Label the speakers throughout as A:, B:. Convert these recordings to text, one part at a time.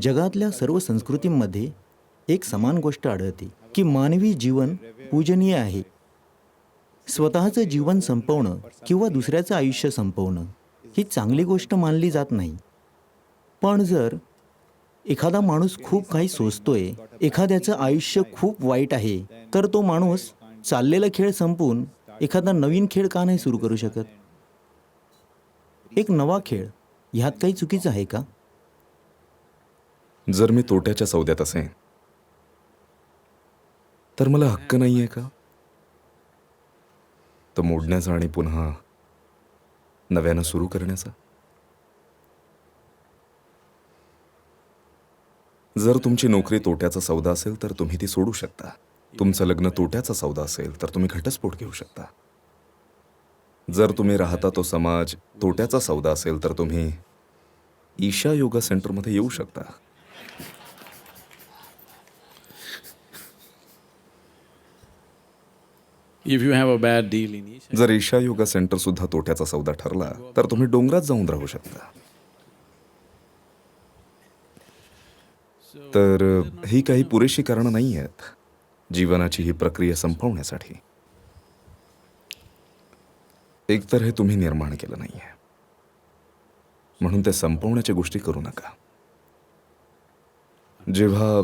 A: जगातल्या सर्व संस्कृतींमध्ये एक समान गोष्ट आढळते की मानवी जीवन पूजनीय आहे. स्वतःचं जीवन संपवणं किंवा दुसऱ्याचं आयुष्य संपवणं ही चांगली गोष्ट मानली जात नाही. पण जर एखादा माणूस खूप काही सोचतोय एखाद्याचं आयुष्य खूप वाईट आहे तर तो माणूस चाललेला खेळ संपवून एखादा नवीन खेळ का नाही सुरू करू शकत? एक नवा खेळ ह्यात काही चुकीचं आहे का?
B: जर मी तोट्याच्या सौद्यात असेन तर मला हक्क नाही आहे का? तो मोडण्याचा आणि पुन्हा नव्यानं सुरू करण्याचा? जर तुमची नोकरी तोट्याचा सौदा असेल तर तुम्ही ती सोडू शकता. तुमचं लग्न तोट्याचा सौदा असेल तर तुम्ही घटस्फोट घेऊ शकता. जर तुम्ही राहता तो समाज तोट्याचा सौदा असेल तर तुम्ही ईशा योगा सेंटरमध्ये येऊ शकता.
C: You have a bad deal in Isha,
B: जर ईशा योगा सेंटर सुद्धा तोट्याचा सौदा ठरला तर तुम्ही डोंगरात जाऊन राहू शकता. तर अ, ही काही पुरेशी कारणं नाही आहेत जीवनाची ही प्रक्रिया संपवण्यासाठी. एकतर हे तुम्ही निर्माण केलं नाहीये. म्हणून ते संपवण्याच्या गोष्टी करू नका. जेव्हा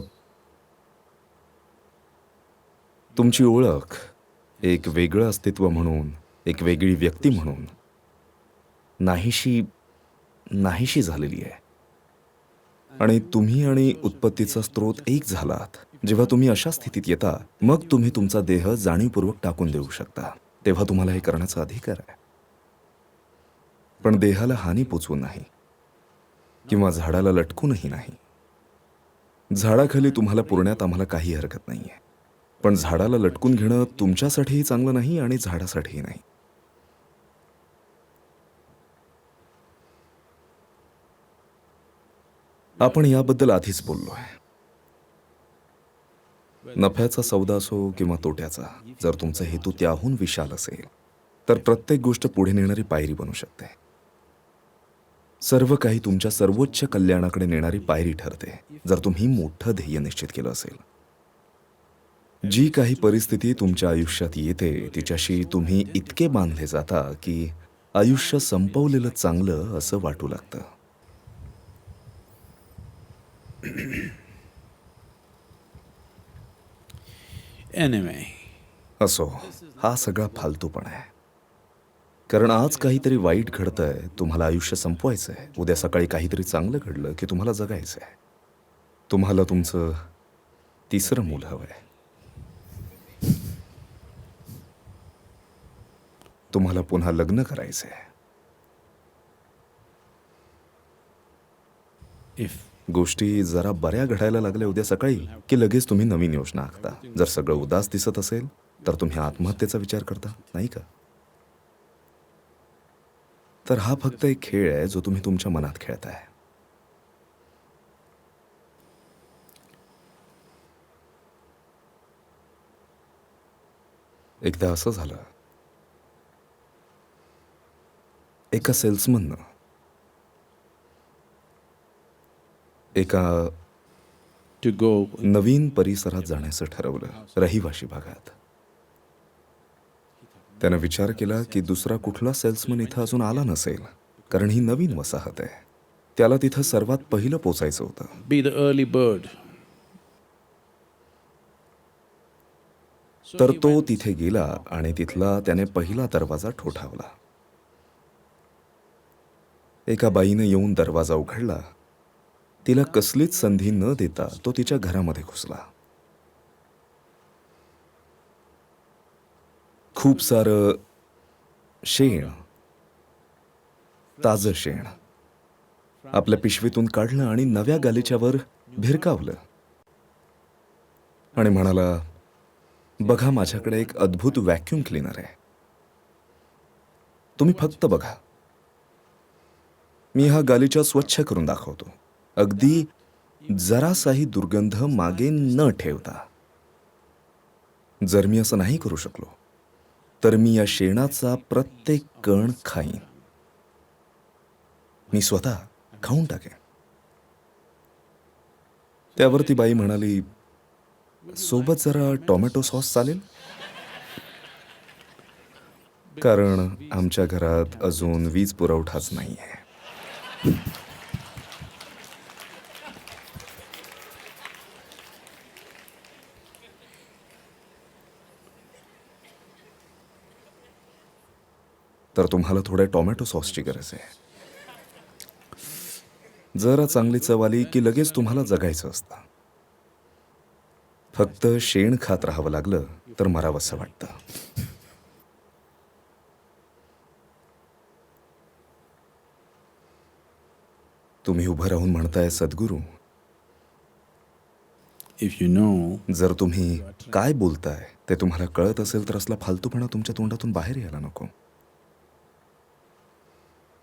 B: तुमची ओळख एक वेगळं अस्तित्व म्हणून एक वेगळी व्यक्ती म्हणून नाहीशी नाहीशी झालेली आहे. आणि तुम्ही आणि उत्पत्तीचा स्रोत एक झालात. जेव्हा तुम्ही अशा स्थितीत येता मग तुम्ही तुमचा देह जाणीवपूर्वक टाकून देऊ शकता. तेव्हा तुम्हाला हे करण्याचा अधिकार आहे. पण देहाला हानी पोचवून नाही. किंवा झाडाला लटकूनही नाही. झाडाखाली तुम्हाला पुरण्यात आम्हाला काही हरकत नाही आहे पण झाडाला लटकून घेणं तुमच्यासाठीही चांगलं नाही आणि झाडासाठीही नाही. आपण याबद्दल आधीच बोललो आहे नफ्याचा सौदा असो किंवा तोट्याचा जर तुमचा हेतू त्याहून विशाल असेल तर प्रत्येक गोष्ट पुढे नेणारी पायरी बनू शकते. सर्व काही तुमच्या सर्वोच्च कल्याणाकडे नेणारी पायरी ठरते जर तुम्ही मोठं ध्येय निश्चित केलं असेल. जी काही परिस्थिती तुमच्या आयुष्यात येते तिच्याशी तुम्ही इतके बांधले जाता की आयुष्य संपवलेलं चांगलं असं वाटू लागतं.
C: Anyway,
B: असो हा सगळा फालतूपणा आहे. कारण आज काहीतरी वाईट घडतंय तुम्हाला आयुष्य संपवायचं आहे उद्या सकाळी काहीतरी चांगलं घडलं की तुम्हाला जगायचं आहे तुम्हाला तुमचं तिसरं मूल हवंय. तुम्हाला पुन्हा लग्न करायचंय.
C: If.
B: गोष्टी जरा बऱ्या घडायला लागल्या उद्या सकाळी की लगेच तुम्ही नवीन योजना आखता. जर सगळं उदास दिसत असेल तर तुम्ही आत्महत्येचा विचार करता नाही का? तर हा फक्त एक खेळ आहे जो तुम्ही तुमच्या मनात खेळताय. एकदा असं झालं एका सेल्समननं एका
C: to go
B: नवीन परिसरात जाण्याचं ठरवलं रहिवाशी भागात. त्यानं विचार केला की दुसरा कुठला सेल्समन इथं अजून आला नसेल कारण ही नवीन वसाहत आहे. त्याला तिथं सर्वात पहिलं पोचायचं होतं.
C: Be the early bird.
B: तर तो तिथे गेला आणि तिथला त्याने पहिला दरवाजा ठोठावला. एका बाईनं येऊन दरवाजा उघडला. तिला कसलीच संधी न देता तो तिच्या घरामध्ये घुसला. खूप सारं शेण ताजं शेण आपल्या पिशवीतून काढलं आणि नव्या गालिच्यावर भिरकावलं. आणि म्हणाला बघा माझ्याकडे एक अद्भुत व्हॅक्युम क्लीनर आहे. तुम्ही फक्त बघा. मी हा गालिचा स्वच्छ करून दाखवतो. अगदी जरासाही दुर्गंध मागे न ठेवता. जर मी असं नाही करू शकलो तर मी या शेणाचा प्रत्येक कण खाईन. मी स्वतः खाऊन टाकेन. त्यावर ती बाई म्हणाली सोबत जरा टोमॅटो सॉस चालेल? कारण आमच्या घरात अजून वीज पुरवठाच नाही आहे तर तुम्हाला थोड्या टोमॅटो सॉसची गरज आहे. जरा चांगली चव आली की लगेच तुम्हाला जगायचं असतं. फक्त शेण खात राहावं लागलं तर मरावंसं वाटतं. तुम्ही उभं राहून म्हणताय सद्गुरू.
C: If you know
B: जर तुम्ही काय बोलताय ते तुम्हाला कळत असेल तर असला फालतूपणा तुमच्या तोंडातून बाहेर यायला नको.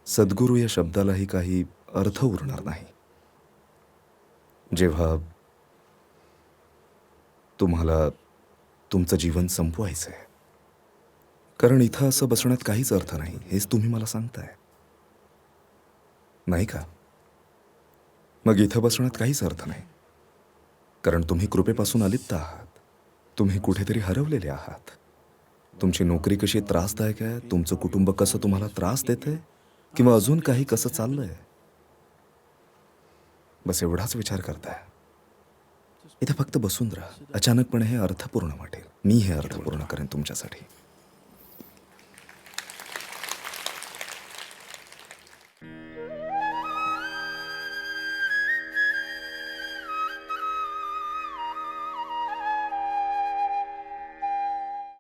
B: सद्गुरू या शब्दालाही काही अर्थ उरणार नाही. जेव्हा तुम्हाला तुमचं जीवन संपवायचं आहे कारण इथं असं बसण्यात काहीच अर्थ नाही हेच तुम्ही मला सांगताय. नाही का? मग इथं बसण्यात काहीच अर्थ नाही. कारण तुम्ही कृपेपासून अलिप्त आहात. तुम्ही कुठेतरी हरवलेले आहात. तुमची नोकरी कशी त्रासदायक आहे? तुमचं कुटुंब कसं तुम्हाला त्रास देते किंवा अजून काही कसं चाललंय? बस एवढाच विचार करताय. इथे फक्त बसून राहा. अचानकपणे हे अर्थपूर्ण वाटेल. मी हे अर्थपूर्ण करेन तुमच्यासाठी.